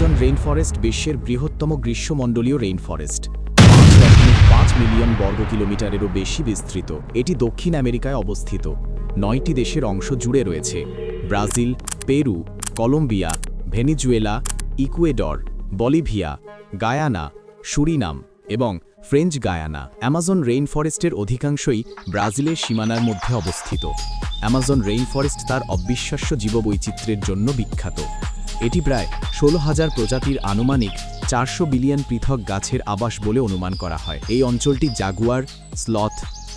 Amazon rain forest বিশ্বের বৃহত্তম গ্রীষ্মমণ্ডলীয় রেইন ফরেস্ট পাঁচ মিলিয়ন বর্গ কিলোমিটারেরও বেশি বিস্তৃত। এটি দক্ষিণ আমেরিকায় অবস্থিত। নয়টি দেশের অংশ জুড়ে রয়েছে। Brazil, Peru, Colombia, Venezuela, Ecuador, Bolivia, Guyana, Suriname এবং ফ্রেঞ্চ গায়ানা। অ্যামাজন রেইন ফরেস্টের অধিকাংশই ব্রাজিলের সীমানার মধ্যে অবস্থিত। অ্যামাজন রেইন ফরেস্ট তার অবিশ্বাস্য জীববৈচিত্র্যের জন্য বিখ্যাত। এটি প্রায় ষোলো হাজার প্রজাতির আনুমানিক চারশো বিলিয়ন পৃথক গাছের আবাস বলে অনুমান করা হয়। এই অঞ্চলটি জাগুয়ার, স্লথ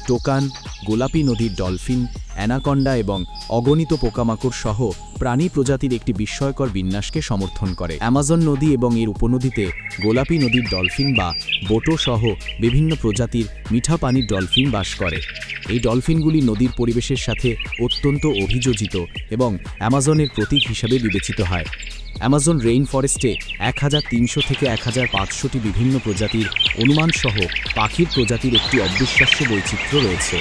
টোকান, গোলাপি নদীর ডলফিন, অ্যানাকন্ডা এবং অগণিত পোকামাকড় সহ প্রাণী প্রজাতির একটি বিস্ময়কর বিন্যাসকে সমর্থন করে। অ্যামাজন নদী এবং এর উপনদীতে গোলাপি নদীর ডলফিন বা বোটো সহ বিভিন্ন প্রজাতির মিঠা পানির ডলফিন বাস করে। এই ডলফিনগুলি নদীর পরিবেশের সাথে অত্যন্ত অভিযোজিত এবং অ্যামাজনের প্রতীক হিসাবে বিবেচিত হয়। অ্যামাজন রেইন ফরেস্টে এক হাজার তিনশো থেকে এক হাজার পাঁচশোটি বিভিন্ন প্রজাতির অনুমানসহ পাখির প্রজাতির একটি অবিশ্বাস্য বৈচিত্র্য রয়েছে।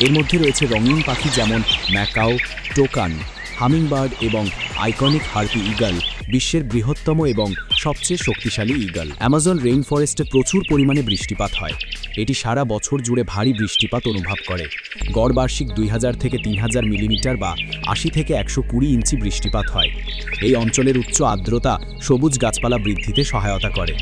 এর মধ্যে রয়েছে রঙিন পাখি যেমন ম্যাকাও, টোকান। হামিংবার্ড এবং আইকনিক হার্পি ইগল বিশ্বের বৃহত্তম এবং সবচেয়ে শক্তিশালী ইগল অ্যামাজন রেইন ফরেস্টে প্রচুর পরিমাণে বৃষ্টিপাত হয়। এটি সারা বছর জুড়ে ভারী বৃষ্টিপাত অনুভব করে। গড় বার্ষিক দুই হাজার থেকে তিন হাজার মিলিমিটার বা আশি থেকে একশো কুড়ি ইঞ্চি বৃষ্টিপাত হয়। এই অঞ্চলের উচ্চ আর্দ্রতা সবুজ গাছপালা বৃদ্ধিতে সহায়তা করে।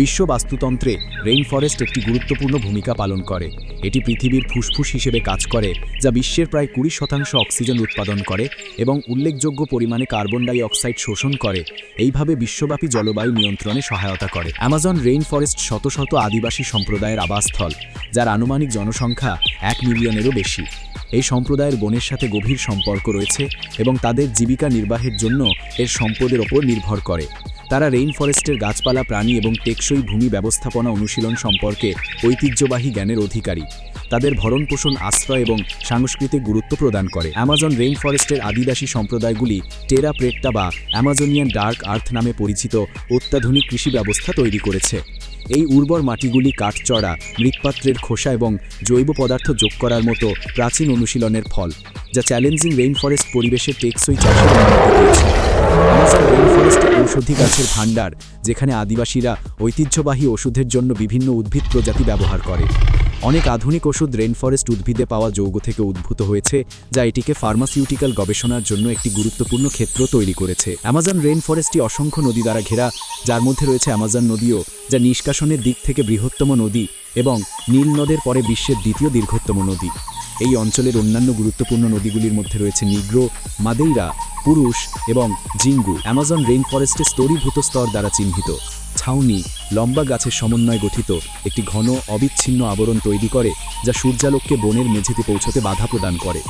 বিশ্ব বাস্তুতন্ত্রে রেইন ফরেস্ট একটি গুরুত্বপূর্ণ ভূমিকা পালন করে। এটি পৃথিবীর ফুসফুস হিসেবে কাজ করে, যা বিশ্বের প্রায় কুড়ি শতাংশ অক্সিজেন উৎপাদন করে এবং উল্লেখযোগ্য পরিমাণে কার্বন ডাই অক্সাইড শোষণ করে। এইভাবে বিশ্বব্যাপী জলবায়ু নিয়ন্ত্রণে সহায়তা করে। অ্যামাজন রেইন ফরেস্ট শত শত আদিবাসী সম্প্রদায়ের আবাসস্থল, যার আনুমানিক জনসংখ্যা এক মিলিয়নেরও বেশি। এই সম্প্রদায়ের বনের সাথে গভীর সম্পর্ক রয়েছে এবং তাদের জীবিকা নির্বাহের জন্য এর সম্পদের ওপর নির্ভর করে। তারা রেইন ফরেস্টের গাছপালা প্রাণী এবং টেকসই ভূমি ব্যবস্থাপনা অনুশীলন সম্পর্কে ঐতিহ্যবাহী জ্ঞানের অধিকারী। তাদের ভরণপোষণ, আশ্রয় এবং সাংস্কৃতিক গুরুত্ব প্রদান করে। অ্যামাজন রেইন ফরেস্টের আদিবাসী সম্প্রদায়গুলি টেরা প্রেট্টা বা অ্যামাজনিয়ান ডার্ক আর্থ নামে পরিচিত অত্যাধুনিক কৃষি ব্যবস্থা তৈরি করেছে। এই উর্বর মাটিগুলি কাঠচড়া, মৃৎপাত্রের খোসা এবং জৈব পদার্থ যোগ করার মতো প্রাচীন অনুশীলনের ফল, যা চ্যালেঞ্জিং রেইন ফরেস্ট পরিবেশের টেকসই চাষের ঔষধি গাছের ভাণ্ডার, যেখানে আদিবাসীরা ঐতিহ্যবাহী ওষুধের জন্য বিভিন্ন উদ্ভিদ প্রজাতি ব্যবহার করে। অনেক আধুনিক ওষুধ রেইন ফরেস্ট উদ্ভিদে পাওয়া যৌগ থেকে উদ্ভূত হয়েছে, যা এটিকে ফার্মাসিউটিক্যাল গবেষণার জন্য একটি গুরুত্বপূর্ণ ক্ষেত্র তৈরি করেছে। অ্যামাজন রেইন ফরেস্টটি অসংখ্য নদী দ্বারা ঘেরা, যার মধ্যে রয়েছে অ্যামাজন নদীও, যা নিষ্কাশনের দিক থেকে বৃহত্তম নদী এবং নীল নদের পরে বিশ্বের দ্বিতীয় দীর্ঘতম নদী। এই অঞ্চলের অন্যান্য গুরুত্বপূর্ণ নদীগুলির মধ্যে রয়েছে নিগ্রো, মাদেইরা, পুরুষ এবং জিঙ্গু। অ্যামাজন রেইন ফরেস্টে স্তরীভূত স্তর দ্বারা চিহ্নিত। ছাউনি লম্বা গাছের সমন্বয়ে গঠিত একটি ঘন অবিচ্ছিন্ন আবরণ তৈরি করে, যা সূর্যালোককে বনের মেঝেতে পৌঁছতে বাধা প্রদান করে।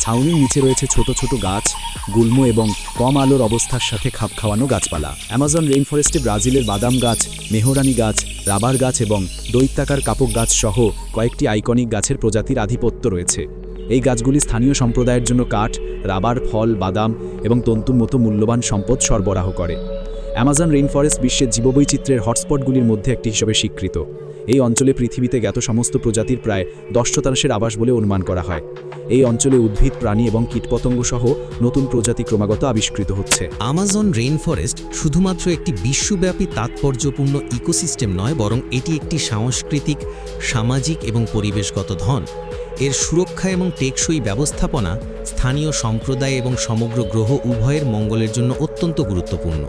ছাউনির নিচে রয়েছে ছোট ছোট গাছ, গুল্ম এবং কম আলোর অবস্থার সাথে খাপ খাওয়ানো গাছপালা। অ্যামাজন রেইন ফরেস্টে ব্রাজিলের বাদাম গাছ, মেহরানি গাছ, রাবার গাছ এবং দৈত্যাকার কাপক গাছ সহ কয়েকটি আইকনিক গাছের প্রজাতির আধিপত্য রয়েছে। এই গাছগুলি স্থানীয় সম্প্রদায়ের জন্য কাঠ, রাবার, ফল, বাদাম এবং তন্তুর মতো মূল্যবান সম্পদ সরবরাহ করে। অ্যামাজন রেইন ফরেস্ট বিশ্বের জীববৈচিত্র্যের হটস্পটগুলির মধ্যে একটি হিসেবে স্বীকৃত। এই অঞ্চলে পৃথিবীতে জ্ঞাত সমস্ত প্রজাতির প্রায় দশ শতাংশের আবাস বলে অনুমান করা হয়। এই অঞ্চলে উদ্ভিদ, প্রাণী এবং কীটপতঙ্গ সহ নতুন প্রজাতি ক্রমাগত আবিষ্কৃত হচ্ছে। আমাজন রেইন ফরেস্ট শুধুমাত্র একটি বিশ্বব্যাপী তাৎপর্যপূর্ণ ইকোসিস্টেম নয়, বরং এটি একটি সাংস্কৃতিক, সামাজিক এবং পরিবেশগত ধন। এর সুরক্ষা এবং টেকসই ব্যবস্থাপনা স্থানীয় সম্প্রদায় এবং সমগ্র গ্রহ উভয়ের মঙ্গলের জন্য অত্যন্ত গুরুত্বপূর্ণ।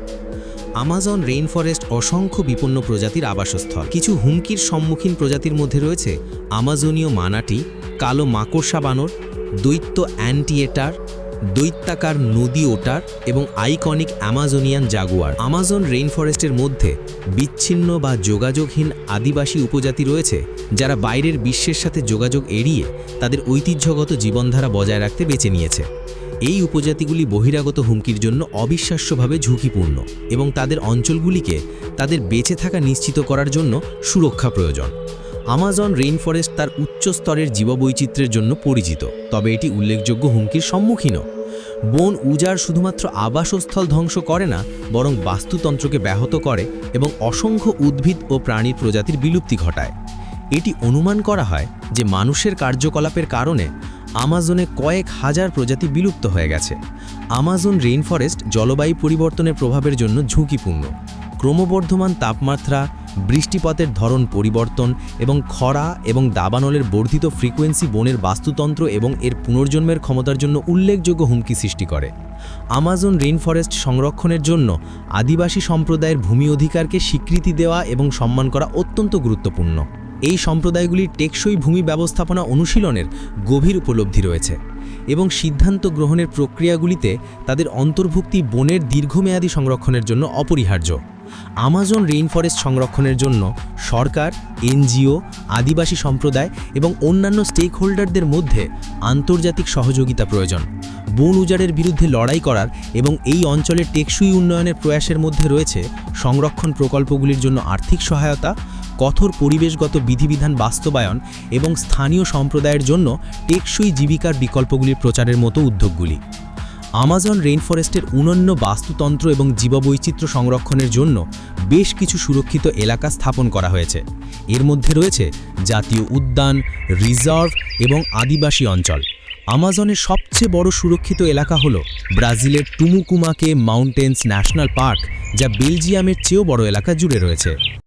আমাজন রেইন ফরেস্ট অসংখ্য বিপন্ন প্রজাতির আবাসস্থল। কিছু হুমকির সম্মুখীন প্রজাতির মধ্যে রয়েছে আমাজনীয় মানাটি কালো মাকড়সা বানর দৈত্য অ্যান্টিয়েটার দৈত্যাকার নদী ওটার এবং iconic Amazonian jaguar Amazon rain ফরেস্টের মধ্যে বিচ্ছিন্ন বা যোগাযোগহীন আদিবাসী উপজাতি রয়েছে, যারা বাইরের বিশ্বের সাথে যোগাযোগ এড়িয়ে তাদের ঐতিহ্যগত জীবনধারা বজায় রাখতে বেছে নিয়েছে। এই উপজাতিগুলি বহিরাগত হুমকির জন্য অবিশ্বাস্যভাবে ঝুঁকিপূর্ণ এবং তাদের অঞ্চলগুলিকে তাদের বেঁচে থাকা নিশ্চিত করার জন্য সুরক্ষা প্রয়োজন। আমাজন রেইন ফরেস্ট তার উচ্চ স্তরের জীববৈচিত্র্যের জন্য পরিচিত, তবে এটি উল্লেখযোগ্য হুমকির সম্মুখীনও। বন উজাড় শুধুমাত্র আবাসস্থল ধ্বংস করে না, বরং বাস্তুতন্ত্রকে ব্যাহত করে এবং অসংখ্য উদ্ভিদ ও প্রাণীর প্রজাতির বিলুপ্তি ঘটায়। এটি অনুমান করা হয় যে মানুষের কার্যকলাপের কারণে আমাজনে কয়েক হাজার প্রজাতি বিলুপ্ত হয়ে গেছে। আমাজন রেইন ফরেস্ট জলবায়ু পরিবর্তনের প্রভাবের জন্য ঝুঁকিপূর্ণ। ক্রমবর্ধমান তাপমাত্রা, বৃষ্টিপাতের ধরন পরিবর্তন এবং খরা এবং দাবানলের বর্ধিত ফ্রিকোয়েন্সি বনের বাস্তুতন্ত্র এবং এর পুনর্জন্মের ক্ষমতার জন্য উল্লেখযোগ্য হুমকি সৃষ্টি করে। আমাজন রেইন ফরেস্ট সংরক্ষণের জন্য আদিবাসী সম্প্রদায়ের ভূমি অধিকারকে স্বীকৃতি দেওয়া এবং সম্মান করা অত্যন্ত গুরুত্বপূর্ণ। এই সম্প্রদায়গুলির টেকসই ভূমি ব্যবস্থাপনা অনুশীলনের গভীর উপলব্ধি রয়েছে এবং সিদ্ধান্ত গ্রহণের প্রক্রিয়াগুলিতে তাদের অন্তর্ভুক্তি বনের দীর্ঘমেয়াদী সংরক্ষণের জন্য অপরিহার্য। আমাজন রেইন ফরেস্ট সংরক্ষণের জন্য সরকার, এনজিও, আদিবাসী সম্প্রদায় এবং অন্যান্য স্টেক হোল্ডারদের মধ্যে আন্তর্জাতিক সহযোগিতা প্রয়োজন। বন উজাড়ের বিরুদ্ধে লড়াই করার এবং এই অঞ্চলের টেকসই উন্নয়নের প্রয়াসের মধ্যে রয়েছে সংরক্ষণ প্রকল্পগুলির জন্য আর্থিক সহায়তা কঠোর পরিবেশগত বিধিবিধান বাস্তবায়ন এবং স্থানীয় সম্প্রদায়ের জন্য টেকসই জীবিকার বিকল্পগুলির প্রচারের মতো উদ্যোগগুলি। আমাজন রেইনফরেস্টের অনন্য বাস্তুতন্ত্র এবং জীববৈচিত্র্য সংরক্ষণের জন্য বেশ কিছু সুরক্ষিত এলাকা স্থাপন করা হয়েছে। এর মধ্যে রয়েছে জাতীয় উদ্যান, রিজার্ভ এবং আদিবাসী অঞ্চল। আমাজনের সবচেয়ে বড় সুরক্ষিত এলাকা হল ব্রাজিলের টুমুকুমাকে মাউন্টেন্স ন্যাশনাল পার্ক, যা বেলজিয়ামের চেয়েও বড় এলাকা জুড়ে রয়েছে।